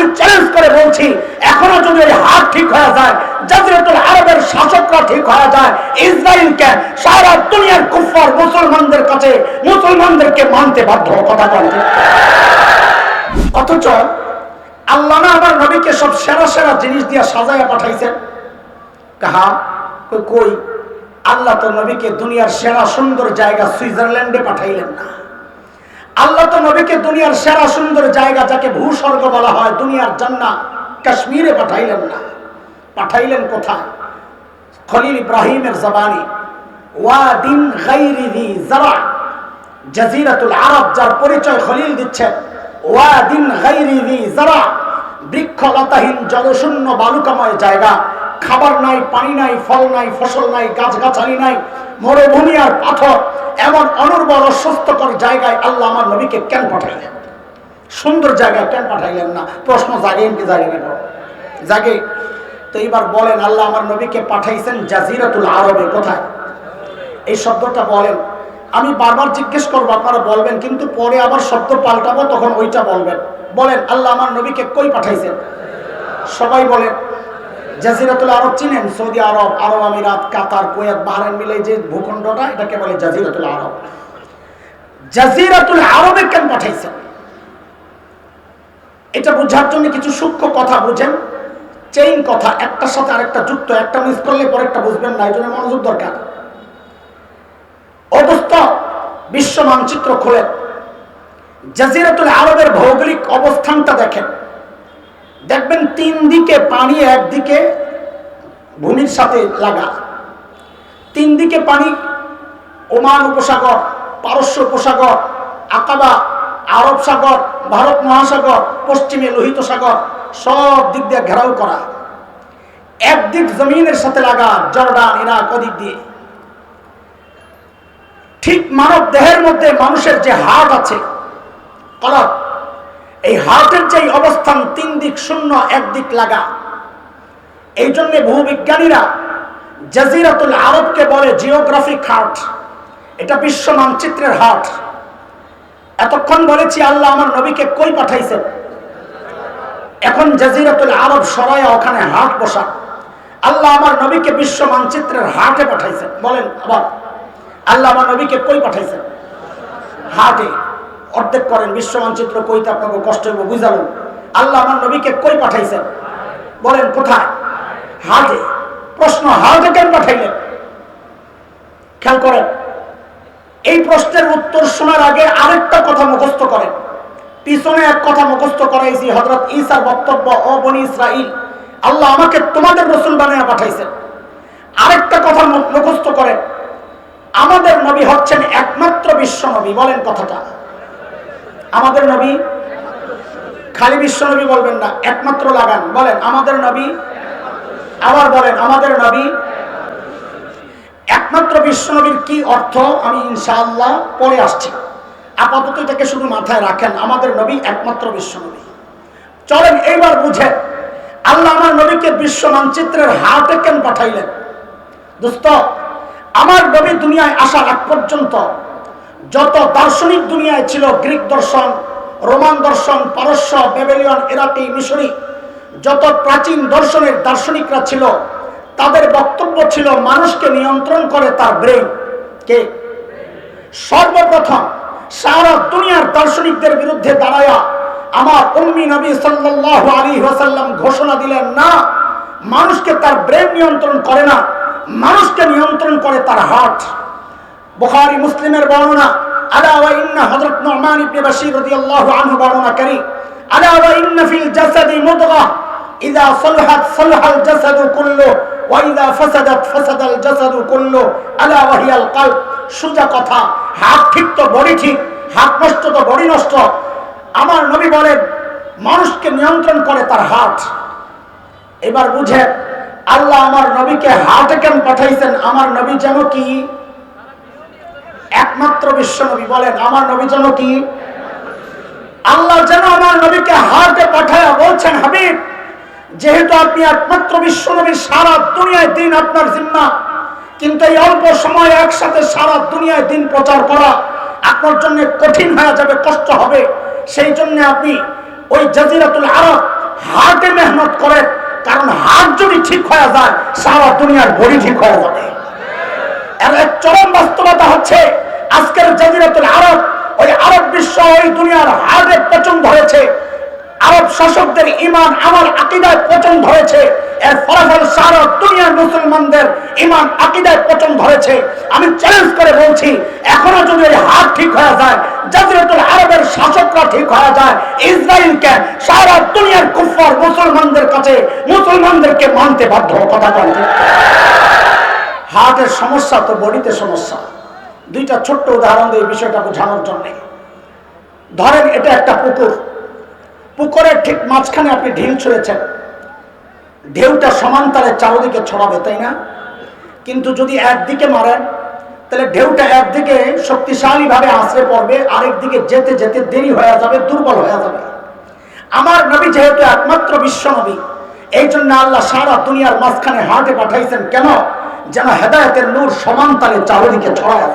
আমি চ্যালেঞ্জ করে বলছি, এখনও যদি ওই হাত ঠিক হয়ে যায় জাজিরাতুল আরবের শাসকরা ঠিক হয়ে যায়, ইসরায়েলকে সারা দুনিয়ার কুফর মুসলমানদের কাছে, মুসলমানদেরকে মানতে বাধ্য কথা বলে অথচ আল্লাহ না আমার নবীকে সব সেরা সেরা জিনিস দিয়ে সাজায় পাঠাইছেন। কাহা? কই? আল্লাহ তো নবীকে দুনিয়ার সেরা সুন্দর জায়গা সুইজারল্যান্ডে পাঠাইলেন না। আল্লাহ তো নবীকে দুনিয়ার সেরা সুন্দর জায়গা যাকে ভূস্বর্গ বলা হয় দুনিয়ার জান্না কাশ্মীরে পাঠাইলেন না। পাঠাইলেন কোথায়? খলিল ইব্রাহিমের জবানি আরব যার পরিচয় দিচ্ছেন বৃক্ষলতাহীন জলশূন্য বালুকাময় জায়গা। খাবার নাই, পানি নাই, ফল নাই, ফসল নাই, গাছগাছালি নাই, মরুভূমি আর পাথর। এমন অনুর্বর অস্বস্থকর জায়গায় আল্লাহ আমার নবীকে কেন পাঠাইলেন? সুন্দর জায়গায় কেন পাঠাইলেন না? প্রশ্ন জাগেন কি জাগে না জাগে। তো এইবার বলেন, আল্লাহ আমার নবীকে পাঠাইছেন জাজিরাতুল আরবে, কোথায়? এই শব্দটা বলেন। আমি বারবার জিজ্ঞেস করব, আপনারা বলবেন, কিন্তু পরে আবার শব্দ পাল্টাবো, তখন ওইটা বলবেন। বলেন, আল্লাহ আমার নবীকে কই পাঠাইছেন? সবাই বলেন জাজিরাতুল আরব চিনেন? সৌদি আরব আরব আমিরাত, কাতার, কুয়েত, বাহরাইন মিলে যে ভূখণ্ডটা, এটাকে বলে জাজিরাতুল আরব। জাজিরাতুল আরবে কেন পাঠাইছেন? এটা বোঝার জন্য কিছু সূক্ষ্ম কথা বুঝেন। চেইন কথা, একটার সাথে আরেকটা যুক্ত, একটা মিস করলে পরেরটা বুঝবেন না এই জন্য মনোযোগ দরকার। অবস্থা, বিশ্ব মানচিত্র খোলেন। জাজিরাতুল আরবের ভৌগোলিক অবস্থানটা দেখেন। দেখবেন তিন দিকে পানি একদিকে ভূমির সাথে লাগা। তিন দিকে পানি, ওমান উপসাগর, পারস্য উপসাগর, আকাবা, আরব সাগর, ভারত মহাসাগর, পশ্চিমে লোহিত সাগর, সব দিক দিয়ে ঘেরাও করা। একদিক জমিনের সাথে লাগা, জর্ডান, ইরাক, ওদিক দিয়ে। ঠিক মানব দেহের মধ্যে মানুষের যে হার্ট আছে কলক এই হার্টের যে অবস্থান, তিন দিক শূন্য একদিক লাগা। এই জন্য ভূবিজ্ঞানীরা জাজিরাতুল আরবকে বলে জিওগ্রাফিক হার্ট। এটা বিশ্ব মানচিত্রের হার্ট। এতক্ষণ বলেছি, আল্লাহ আমার নবীকে কই পাঠাইছেন? এখন জাজিরাতুল আরব সরাইয়া ওখানে হাট বসা আল্লাহ আমার নবীকে বিশ্ব মানচিত্রের হাটে পাঠাইছেন। বলেন, আবার, আল্লাহ আমার নবীকে কই পাঠাইছেন? হাটে অর্ধেক করেন, বিশ্ব মানচিত্র কইতে আপনাকে কষ্ট হইব বুঝালেন আল্লাহ আমার নবীকে কই পাঠাইছেন? বলেন, কোথায়? হাটে প্রশ্ন হাটে কেন পাঠাইলেন? খেয়াল করেন, এই প্রশ্নের উত্তর শোনার আগে আরেকটা কথা মুখস্থ করেন। পিছনে এক কথা মুখস্থ করাইছি হজরত ঈসার বক্তব্য, ও বনি ইসরাইল আল্লাহ আমাকে তোমাদের রসুল বানিয়ে পাঠাইছেন। আরেকটা কথা মুখস্থ করেন, আমাদের নবী হচ্ছেন একমাত্র বিশ্ব নবী। বলেন কথাটা। আমাদের নবী খালি বিশ্ব নবী বলবেন না, একমাত্র লাগান। বলেন, আমাদের নবী, আবার বলেন, আমাদের নবী, একমাত্র বিশ্বনবীর কি অর্থ? আমি ইনশাআল্লাহ পরে আসছি। আপাতত এটাকে শুধু মাথায় রাখেন, আমাদের নবী একমাত্র বিশ্বনবী চলেন, এইবার বুঝেন, আল্লাহ আমার নবীকে বিশ্ব মানচিত্রের হাটে কেন পাঠাইলেন? দোস্ত, আমার নবী দুনিয়ায় আসার আগ পর্যন্ত যত দার্শনিক দুনিয়ায় ছিল গ্রিক দর্শন, রোমান দর্শন, পারস্য বেবেলিয়ন ইরাকি, মিশরি, যত প্রাচীন দর্শনের দার্শনিকরা ছিল, তাদের বক্তব্য ছিল মানুষকে নিয়ন্ত্রণ করে তার ব্রেন কে? সর্বপ্রথম সারা দুনিয়ার দার্শনিকদের বিরুদ্ধে দাঁড়ায়া আমার উম্মি নবী সাল্লাল্লাহু আলাইহি ওয়াসাল্লাম ঘোষণা দিলেন, না, মানুষকে তার ব্রেন নিয়ন্ত্রণ করে না। মানুষকে নিয়ন্ত্রণ করে তার হার্ট। বুখারী মুসলিমের বর্ণনা, আলা ওয়া ইন্না হযরত নুমান ইবনে বাশীর রাদিয়াল্লাহু আনহু বর্ণনা করি, আলা ওয়া ইন্না ফিল জাসাদি মুদগা, ইযা সালহাত সালহাল জাসাদু কুল্লু, ওয়া ইযা ফাসাদাত ফাসাদাল জাসাদু কুল্লু, আলা ওয়া হিয়াল কলব সুজা কথা, হাত ঠিক তো বডি ঠিক, হাত নষ্ট তো বডি নষ্ট, আমার নবী বলেন, মানুষকে নিয়ন্ত্রণ করে তার হাত এবার বুঝে আল্লাহ আমার নবীকে হার্টে কেন পাঠাইছেন? আমার নবী যেন কি একমাত্র বিশ্ব নবী বলেন, আমার নবী যেন কি? আল্লাহ যেন আমার নবীকে হার্টে পাঠায়া বলছেন, হাবিব, যেহেতু আপনি একমাত্র বিশ্ব নবী সারা দুনিয়ায় দিন আপনার জিম্মা। কিন্তু এই অল্প সময় একসাথে সারা দুনিয়ায় দিন প্রচার করা আপনার জন্য কঠিন হয়ে যাবে, কষ্ট হবে। সেই জন্য আপনি ওই জাজিরাতুল আরব হার্টে মেহনত করে কারণ হার্ট যদি ঠিক হয়ে যায়, সারা দুনিয়ার বডি ঠিক হয়ে যাবে। চরম হচ্ছে, আজকের আরব, ওই আরব বিশ্ব, ওই দুনিয়ার আরব শাসকদের ইমান মুসলমানদের ইমান আকিদায় পচন ধরেছে। আমি চ্যালেঞ্জ করে বলছি, এখনও যদি ওই হাত ঠিক হয়ে যায়, জাজিরাতুল আরবের শাসকরা ঠিক হয়ে যায়, ইসরায়েলকে সারা দুনিয়ার কুফর মুসলমানদের কাছে, মুসলমানদেরকে মানতে বাধ্য কথা বলতে হার্টের সমস্যা, তো বডিতে সমস্যা। দুইটা ছোট্ট উদাহরণ দিয়ে বিষয়টা বোঝানোর জন্য। ধরেন, এটা একটা পুকুর। পুকুরের ঠিক মাঝখানে আপনি ঢিল ছুঁড়েছেন। ঢেউটা সমান্তরে চারদিকে ছড়াবে, তাই না? কিন্তু যদি একদিকে মারেন তাহলে ঢেউটা একদিকে শক্তিশালী ভাবে আশ্রে পড়বে, আরেক দিকে যেতে যেতে দেরি হয়ে যাবে, দুর্বল হয়ে যাবে। আমার নবী যেহেতু একমাত্র বিশ্ব নবী, এই জন্য আল্লাহ সারা দুনিয়ার মাঝখানে হাটে পাঠাইছেন। কেন? যেন হেদায়তের নূর সমান তালে চারিদিকে ছড়ায়